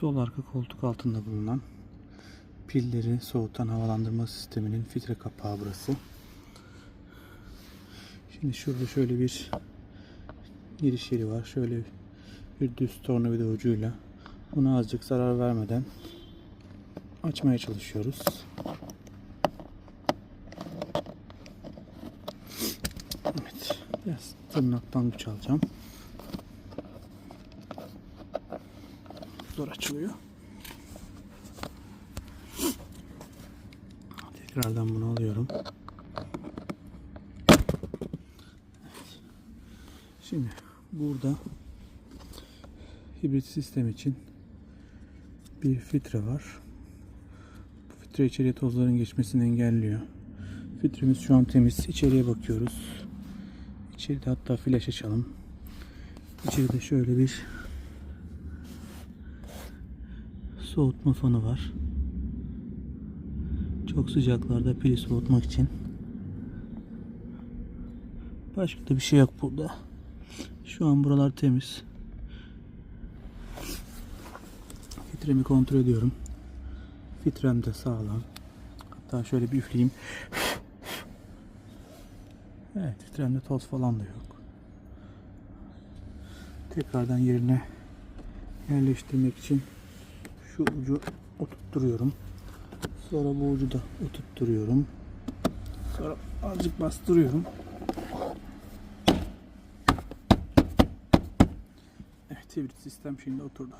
Sol arka koltuk altında bulunan pilleri soğutan havalandırma sisteminin filtre kapağı burası. Şimdi şurada şöyle bir giriş yeri var. Şöyle bir düz tornavida ucuyla buna azıcık zarar vermeden açmaya çalışıyoruz. Evet. Biraz tırnaktan güç alacağım. Zor açılıyor. Tekrardan bunu alıyorum. Şimdi burada hibrit sistem için bir filtre var. Bu filtre içeriye tozların geçmesini engelliyor. Filtremiz şu an temiz. İçeriye bakıyoruz. İçeride hatta flash açalım. İçeride şöyle bir soğutma fanı var. Çok sıcaklarda pili soğutmak için. Başka da bir şey yok burada. Şu an buralar temiz. Filtremi kontrol ediyorum. Filtrem de sağlam. Hatta şöyle bir üfleyeyim. Evet, filtremde toz falan da yok. Tekrardan yerine yerleştirmek için şu ucu oturtturuyorum. Sonra bu ucu da oturtturuyorum. Sonra azıcık bastırıyorum. Evet, hibrit sistem şimdi oturdu.